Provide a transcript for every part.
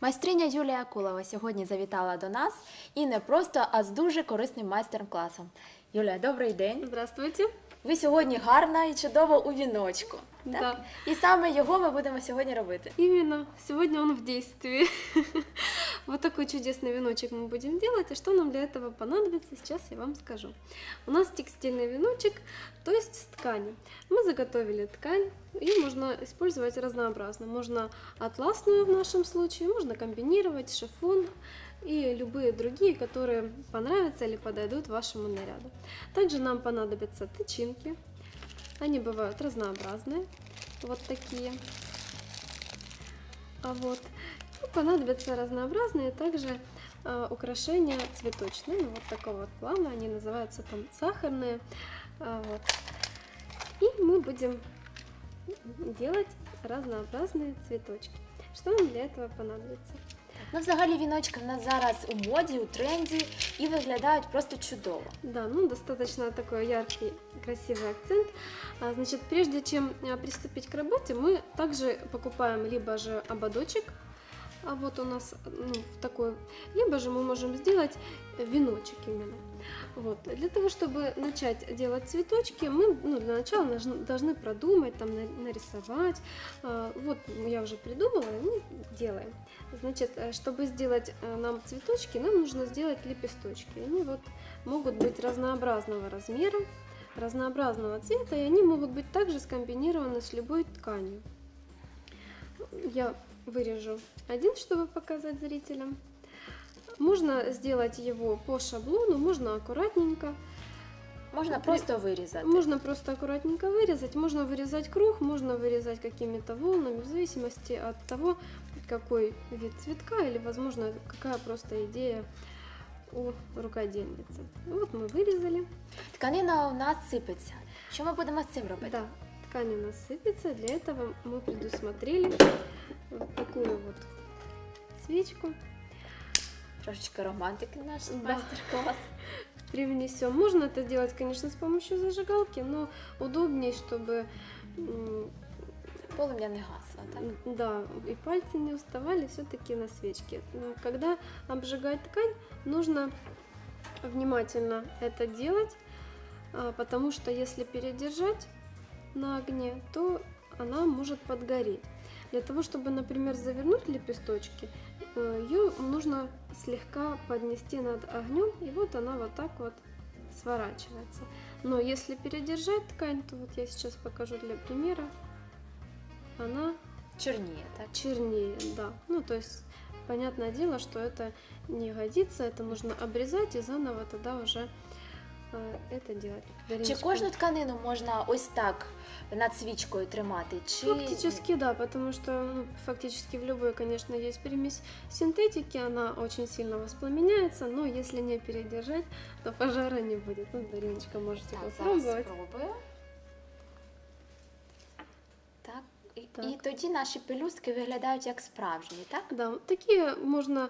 Майстриня Юлія Кулова сьогодні завітала до нас і не просто, а з дуже корисним майстер-класом. Юлія, добрий день. Здравствуйте. Ви сьогодні гарна і чудово у віночку. Так? Да. І саме його ми будемо сьогодні робити. Именно. Сегодня он в действии. Вот такой чудесный веночек мы будем делать. И что нам для этого понадобится, сейчас я вам скажу. У нас текстильный веночек, то есть с ткани. Мы заготовили ткань, ее можно использовать разнообразно. Можно атласную в нашем случае, можно комбинировать шифон и любые другие, которые понравятся или подойдут вашему наряду. Также нам понадобятся тычинки. Они бывают разнообразные, вот такие. А вот и понадобятся разнообразные также э, украшения цветочные, ну, вот такого вот плана, они называются там сахарные, А, вот. И мы будем делать разнообразные цветочки. Что нам для этого понадобится? Ну, взагалі, віночки в нас зараз у моді, у тренді і виглядають просто чудово. Да, ну достаточно такой яркий, красивый акцент. А, Значит, прежде чем а, приступить к работе, мы также покупаем либо же ободочек, а вот у нас ну, в такой, либо же мы можем сделать веночек именно. Вот. Для того, чтобы начать делать цветочки, мы ну, для начала должны, продумать, там, на- нарисовать. А, Вот я уже придумала, и мы делаем. Значит, э, чтобы сделать э, нам цветочки, нам нужно сделать лепесточки. Они вот могут быть разнообразного размера, разнообразного цвета, и они могут быть также скомбинированы с любой тканью. Я вырежу один, чтобы показать зрителям. Можно сделать его по шаблону, можно аккуратненько, Можна просто вирізати. можно просто аккуратненько вырезать, можно вырезать круг, можно вырезать какими-то волнами, в зависимости от того, какой вид цветка или, возможно, какая просто идея у рукодельницы. Вот мы вырезали. Тканина у нас сипеться. Що ми будемо з цим робити? Да, ткань у нас сыпется. Для этого мы предусмотрели вот такую вот свечку. Трошечки романтики наш Да. майстер-клас. Привнесем. Можно это делать, конечно, с помощью зажигалки, но удобнее, чтобы м, Полум'я не гасло, так? да, и пальцы не уставали все-таки на свечке. Но Когда обжигать ткань, нужно внимательно это делать, а, потому что если передержать на огне, то она может подгореть. Для того, чтобы, например, завернуть лепесточки, ее нужно слегка поднести над огнем, и вот она вот так вот сворачивается. Но если передержать ткань, то вот я сейчас покажу для примера, она Чорніє, так? чернее, да. Ну, то есть, понятное дело, что это не годится, это нужно обрезать и заново тогда уже э, это делать. Чи Дариночка. кожну тканину можна ось так над свічкою тримати? Чи Фактически да, потому что ну, фактически в любой, конечно, есть примесь синтетики, она очень сильно воспламеняется, но если не передержать, то пожара не будет. Ну, Дариночка, можете Так, зараз попробовать. спробую. Так. І, Так. і тоді наші пелюстки виглядають як справжні, так? Да, такие можно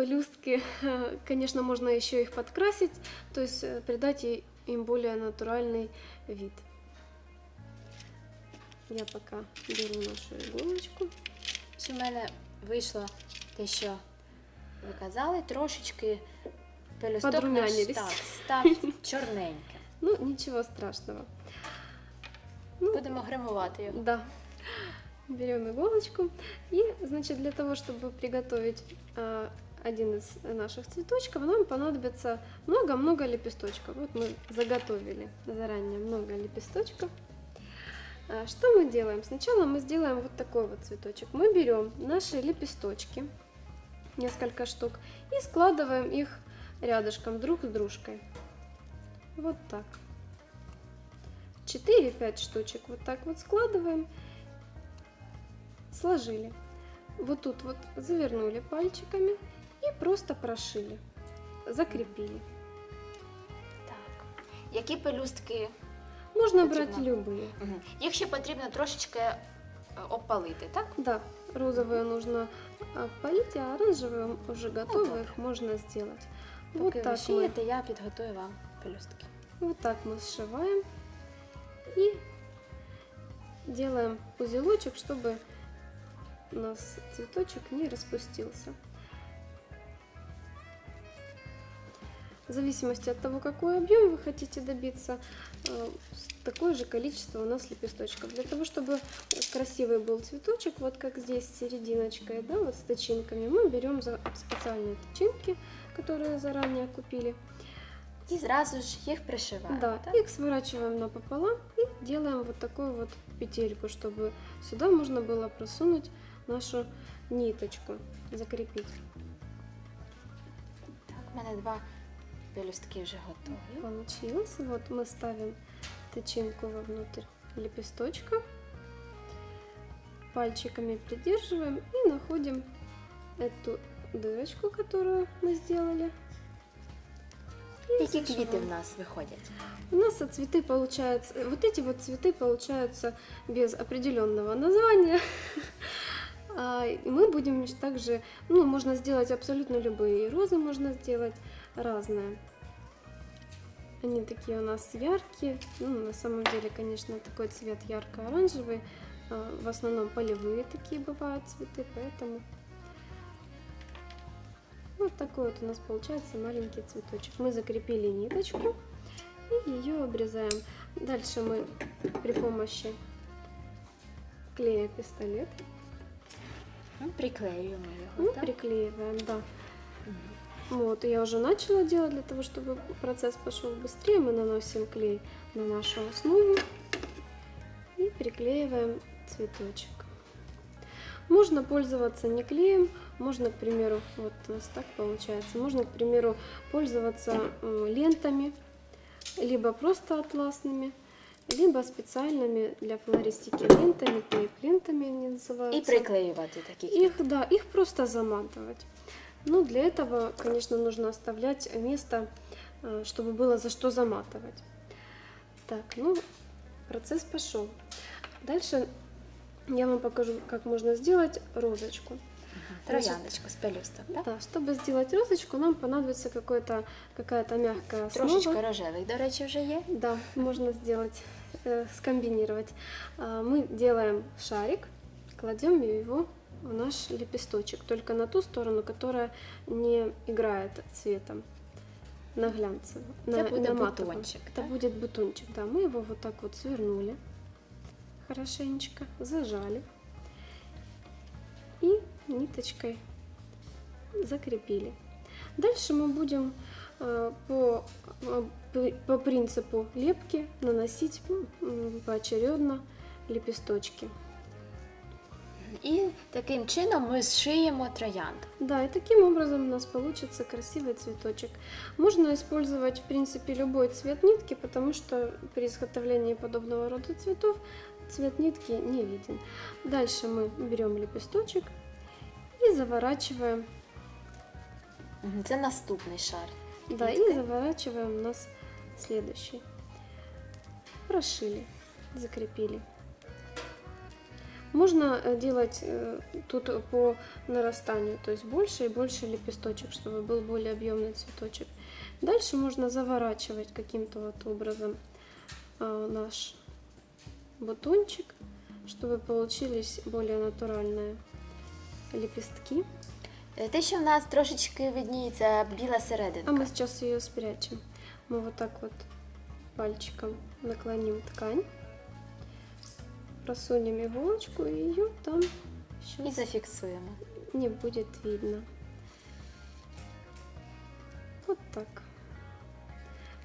пелюстки, конечно, можно еще их подкрасить, то есть э, придать им более натуральный вид. Я пока беру нашу иголочку. В мене вийшло те, що ви казали, трошечки пелюсток наш так, став чорненьким. Ну, ничего страшного. Ну, Будемо гримувати його. Да. Берем иголочку. И, значит, для того, чтобы приготовить а, один из наших цветочков, нам понадобится много-много лепесточков. Вот мы заготовили заранее много лепесточков. А, Что мы делаем? Сначала мы сделаем вот такой вот цветочек. Мы берем наши лепесточки, несколько штук, и складываем их рядышком друг с дружкой. Вот так. 4-5 штучек вот так вот складываем. Сложили. Вот тут вот завернули пальчиками и просто прошили. Закрепили. Так. Які пелюстки? Можно Потрібно. брать любые. Мгм. Їх ще потрібно трошечки е, опалити, так? Да, розовые нужно полить, а оранжевые уже готовы, добре. их можно сделать. Поки Вот ви так, мы, шиєте, я підготую вам пелюстки. вот так мы сшиваем и делаем узелочек, чтобы у нас цветочек не распустился. В зависимости от того, какой объем вы хотите добиться, э, с- такое же количество у нас лепесточков. Для того, чтобы красивый был цветочек, вот как здесь с серединочкой, да, вот с тычинками, мы берем за специальные тычинки, которые заранее купили. І зразу ж їх пришиваємо. Да, так? их сворачиваем напополам и делаем вот такую вот петельку, чтобы сюда можно было просунуть нашу ниточку, закрепить. Так, у мене два пелюстки вже готові. Получилось. Вот мы ставим тычинку вовнутрь лепесточка, пальчиками придерживаем и находим эту дырочку, которую мы сделали. И Які квіти зашиваем. в нас виходять? У нас цветы получаются, вот эти вот цветы получаются без определенного названия. А, и Мы будем также, ну, можно сделать абсолютно любые, и розы можно сделать разные. Они такие у нас яркие, ну, на самом деле, конечно, такой цвет ярко-оранжевый. А, В основном полевые такие бывают цветы, поэтому вот такой вот у нас получается маленький цветочек. Мы закрепили ниточку и ее обрезаем. Дальше мы при помощи клея пистолет М, Приклеюємо мы його, так? приклеиваем, да. Мгм. Вот, я уже начала делать для того, чтобы процесс пошел быстрее. Мы наносим клей на нашу основу и приклеиваем цветочек. Можно пользоваться не клеем, можно, к примеру, вот у нас так получается, можно, к примеру, пользоваться э, лентами, либо просто атласными, либо специальными для флористики лентами, клейп-лентами они называются. І приклеювати такі квіти. Их, да, их просто заматывать. Ну, для этого, конечно, нужно оставлять место, э, чтобы было за что заматывать. Так, ну, процесс пошел. Дальше я вам покажу, как можно сделать розочку. Мгм. Трояндочку з пелюсток, так? Да, чтобы сделать розочку, нам понадобится какая-то мягкая основа. Трошечки рожевих, до речі, вже є. Да, можно сделать, э, скомбинировать. А, Мы делаем шарик, кладем его в наш лепесточек, только на ту сторону, которая не играет цветом на глянцевом. Це на, буде на матовом. бутончик, Это так? будет бутончик, да. Мы его вот так вот свернули хорошенечко, зажали и ниточкой закрепили. Дальше мы будем э, по, э, п- по принципу лепки наносить поочередно лепесточки. І таким чином ми зшиємо троянд. Да, и таким образом у нас получится красивый цветочек. Можно использовать, в принципе, любой цвет нитки, потому что при изготовлении подобного рода цветов цвет нитки не виден. Дальше мы берем лепесточек и заворачиваем, Мгм. Це наступний шар. да, и Нитки. заворачиваем у нас следующий. Прошили, закрепили. Можно э, делать э, тут по нарастанию, то есть больше и больше лепесточек, чтобы был более объемный цветочек. Дальше можно заворачивать каким-то вот образом э, наш бутончик, чтобы получились более натуральные лепестки. Е, Те, що в нас трошечки видніється біла серединка. А мы сейчас ее спрячем. Мы вот так вот пальчиком наклоним ткань, просунем иголочку и ее там І сейчас зафіксуємо. не будет видно. Вот так.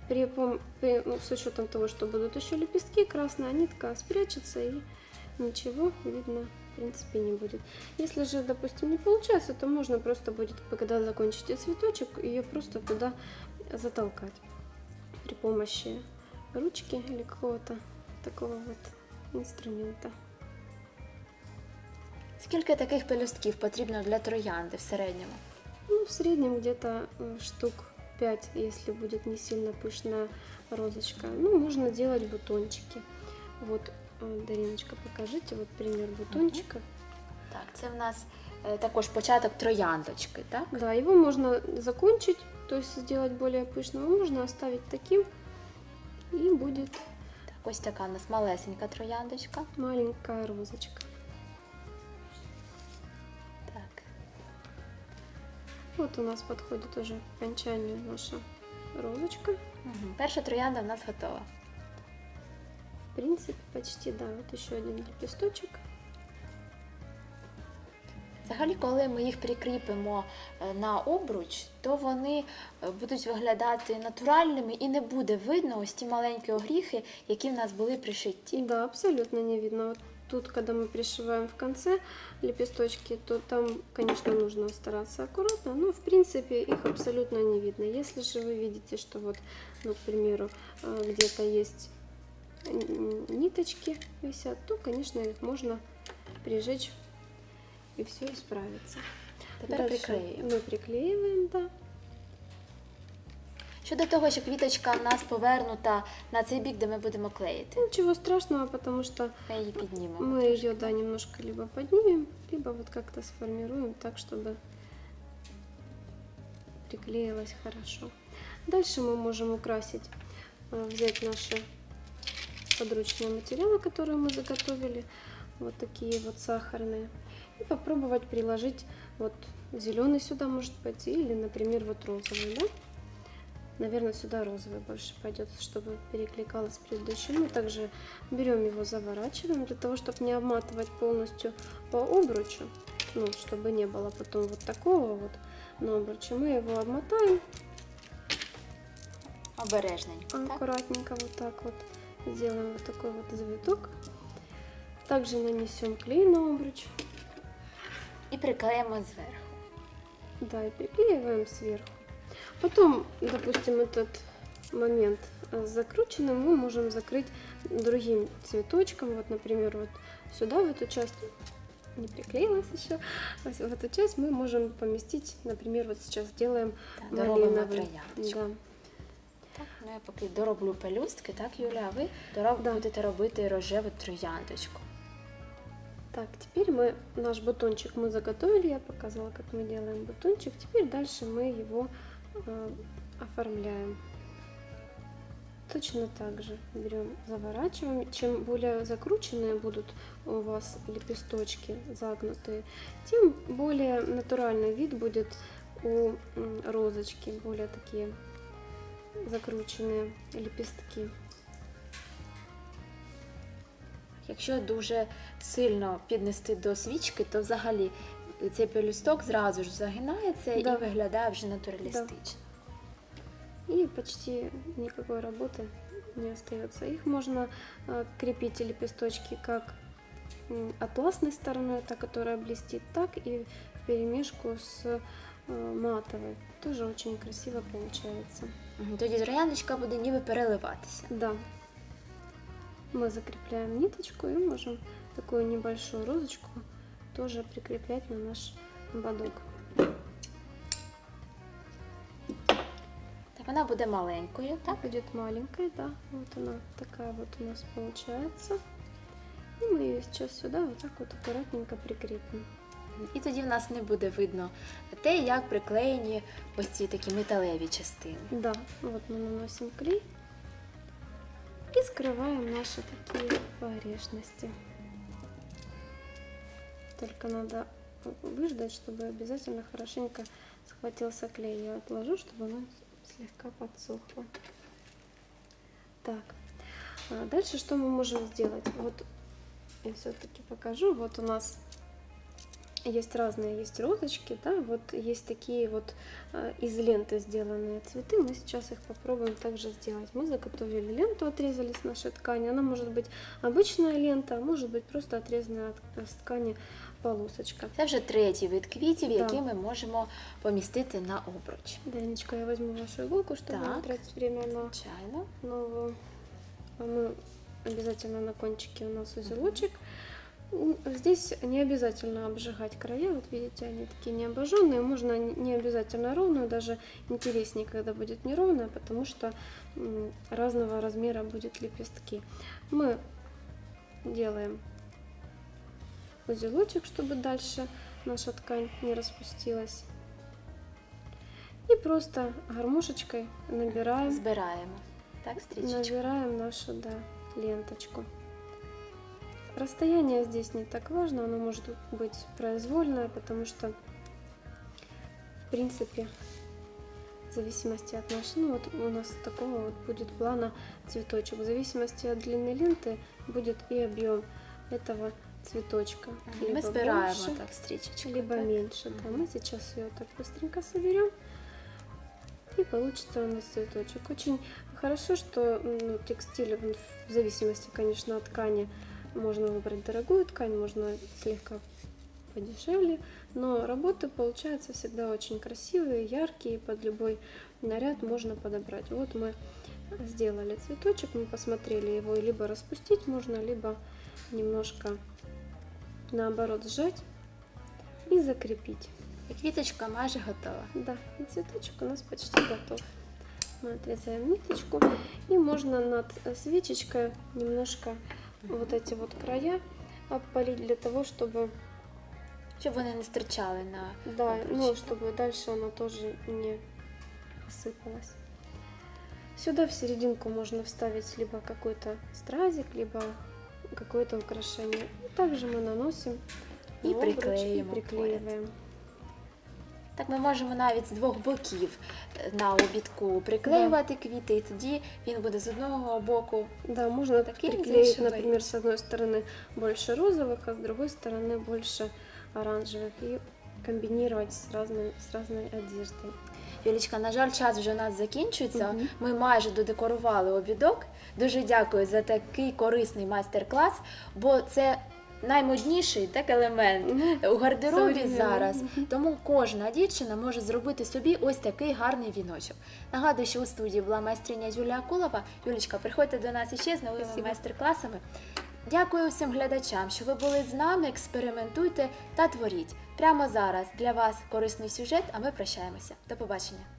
При, пом- при- ну, с учетом того, что будут еще лепестки, красная нитка спрячется и ничего видно в принципе не будет. Если же, допустим, не получается, то можно просто будет, когда закончите цветочек, ее просто туда затолкать при помощи ручки или какого-то такого вот инструмента. Скільки таких пелюстків потрібно для троянди в середньому? Ну, в среднем где-то э, штук 5, если будет не сильно пышная розочка. Ну, можно делать бутончики. Вот, э, Дариночка, покажите вот пример бутончика. Так, це в нас е, також початок трояндочки, так? Да, его можно закончить, то есть сделать более пышным, а можно оставить таким, и будет Так, Ось така у нас малесенька трояндочка. Маленька розочка. Так. От у нас підходить уже кончанню наша розочка. Угу. Перша троянда у нас готова. В принципе, почти, да. Вот еще один лепесточек. Взагалі, коли ми їх прикріпимо е, на обруч, то вони е, будуть виглядати натуральними і не буде видно ось ті маленькі огріхи, які в нас були пришиті. Да, абсолютно не видно. Вот тут, когда мы пришиваем в конце лепесточки, то там, конечно, нужно стараться аккуратно, но в принципе их абсолютно не видно. Если же вы видите, что вот, ну, к примеру, э, где-то есть н- ниточки висят, то, конечно, их можно прижечь и все исправится. Тепер Дальше приклеюємо. Мы приклеиваем, да. Щодо того, що квіточка в нас повернута на цей бік, де ми будемо клеїти, Ничего страшного, потому что ми її піднімемо. Мы ее, да, немножко либо поднимем, либо вот как-то сформируем так, чтобы приклеилось хорошо. Дальше мы можем украсить, э, взять наши подручные материалы, которые мы заготовили, вот такие вот сахарные, и попробовать приложить вот зеленый сюда может пойти, или, например, вот розовый, да? Наверное, сюда розовый больше пойдет, чтобы перекликалось с предыдущим. Мы также берем его, заворачиваем для того, чтобы не обматывать полностью по обручу, ну, чтобы не было потом вот такого вот на обруче. Мы его обмотаем Обережненько. Так? аккуратненько вот так вот, сделаем вот такой вот завиток. Также нанесем клей на обруч, І приклеїмо зверху. да, и приклеиваем сверху. Потом, допустим, этот момент э, закрученным мы можем закрыть другим цветочком. Вот, например, вот сюда, в эту часть, не приклеилась еще, в эту часть мы можем поместить, например, вот сейчас делаем доробимо малиновый. Да. Так, ну я поки дороблю пелюстки, так, Юля, а ви дороб... Да. будете робити рожеву трояндочку. Так, теперь мы наш бутончик мы заготовили, я показала, как мы делаем бутончик. Теперь дальше мы его э, оформляем. Точно так же берем, заворачиваем. Чем более закрученные будут у вас лепесточки загнутые, тем более натуральный вид будет у розочки, более такие закрученные лепестки. Якщо дуже сильно піднести до свічки, то взагалі цей пелюсток зразу ж загинається Да. і виглядає вже натуралістично. И почти никакой работы не остается. Их можно э, крепить лепесточки как м, атласной стороной, та, которая блестит, так и в перемешку с э, матовой. Тоже очень красиво получается. Мгм, Тоді трояндочка буде ніби переливатися. Да. Мы закрепляем ниточку и можем такую небольшую розочку тоже прикреплять на наш ободок. Так вона буде маленькою, так? Будет маленькая, да. Вот она такая вот у нас получается. И мы ее сейчас сюда вот так вот аккуратненько прикрепим. І тоді в нас не буде видно те, як приклеєні ось ці такі металеві частини. Да, вот мы наносим клей И скрываем наши такие погрешности. Только надо выждать, чтобы обязательно хорошенько схватился клей. Я отложу, чтобы оно слегка подсохло. Так, а дальше что мы можем сделать? Вот я все-таки покажу. Вот у нас есть разные, есть розочки, да, вот есть такие вот э, из ленты сделанные цветы. Мы сейчас их попробуем также сделать. Мы заготовили ленту, отрезали с нашей ткани. Она может быть обычная лента, а может быть просто отрезанная от, с ткани полосочка. Це вже третій вид квітів, Да. які ми можемо помістити на обруч. Данечка, я возьму вашу иголку, чтобы не Так. тратить время на Звичайно. новую. А мы обязательно на кончике у нас узелочек. М, Здесь не обязательно обжигать края, вот видите, они такие не обожженные, можно не обязательно ровную, даже интереснее, когда будет неровная, потому что разного размера будет лепестки. Мы делаем узелочек, чтобы дальше наша ткань не распустилась. И просто гармошечкой набираем Збираємо. Так, стрічечку. Набираем нашу, да, ленточку. Расстояние здесь не так важно, оно может быть произвольное, потому что в принципе, в зависимости от нашей, ну вот у нас такого вот будет плана цветочек. В зависимости от длины ленты будет и объем этого цветочка. Либо збираємо больше, так стрічечку. либо так? меньше. Да, мы сейчас ее так быстренько соберем. И получится у нас цветочек. Очень хорошо, что ну, текстиль, в зависимости, конечно, от ткани, можно выбрать дорогую ткань, можно слегка подешевле, но работы получаются всегда очень красивые, яркие, под любой наряд можно подобрать. Вот мы сделали цветочек, мы посмотрели его либо распустить можно, либо немножко наоборот сжать и закрепить. І квіточка майже готова. Да, и цветочек у нас почти готов. Мы отрезаем ниточку и можно над свечечкой немножко вот эти вот края обпалить для того, чтобы, Щоб вони не стирчали на да, ну, чтобы дальше оно тоже не осыпалось. Сюда в серединку можно вставить либо какой-то стразик, либо какое-то украшение. Также мы наносим И обруч приклеим и приклеиваем. Так ми можемо навіть з двох боків е, на обідку приклеювати квіти, і тоді він буде з одного боку. Да, можно Такие приклеить, замшевые. например, с одной стороны больше розовых, а с другой стороны больше оранжевых и комбинировать с, разным, с разной одеждой. Юлічка, на жаль, час вже у нас закінчується. Мгм. Ми майже додекорували обідок. Дуже дякую за такий корисний майстер-клас, бо це наймодніший так елемент у гардеробі зараз. Тому кожна дівчина може зробити собі ось такий гарний віночок. Нагадую, що у студії була майстриня Юлія Акулова. Юлічка, приходьте до нас іще з новими Спасибо. майстер-класами. Дякую всім глядачам, що ви були з нами. Експериментуйте та творіть. Прямо зараз для вас корисний сюжет, а ми прощаємося. До побачення.